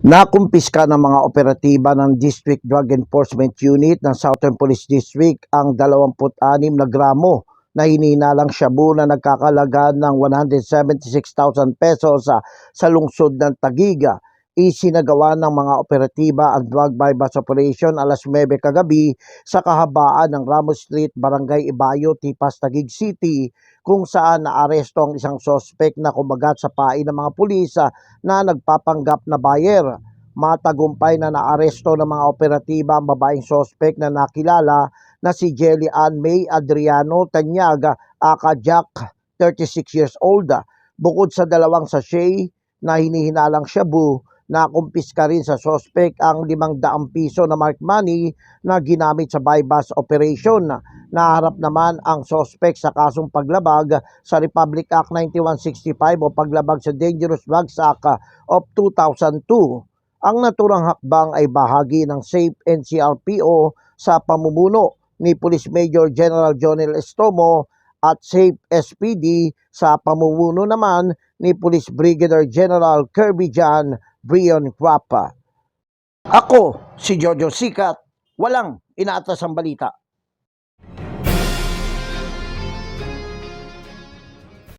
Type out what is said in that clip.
Nakumpiska ng mga operatiba ng District Drug Enforcement Unit ng Southern Police District ang 26 na gramo na hinihinalang shabu na nagkakalaga ng 176,000 pesos sa lungsod ng Tagiga. Isinagawa ng mga operatiba ang drug bypass operation alas 9 kagabi sa kahabaan ng Ramos Street, Barangay Ibayo, Tipas, Taguig City kung saan naaresto ang isang sospek na kumagat sa pain ng mga pulis ah, na nagpapanggap na buyer. Matagumpay na naaresto ng mga operatiba ang babaeng sospek na nakilala na si Jelly Ann May Adriano Tanyaga aka Jack, 36 years old. Bukod sa dalawang sachet na hinihinalang shabu, nakumpiska rin sa sospek ang 500 piso na mark money na ginamit sa bypass operation. Naharap naman ang sospek sa kasong paglabag sa Republic Act 9165 o paglabag sa Dangerous Drugs Act of 2002. Ang naturang hakbang ay bahagi ng SAFE NCRPO sa pamumuno ni Police Major General Jonel Estomo at SAFE SPD sa pamumuno naman ni Police Brigadier General Kirby John Brion Guapa. Ako, si Jojo Sikat, walang inaatas ang balita.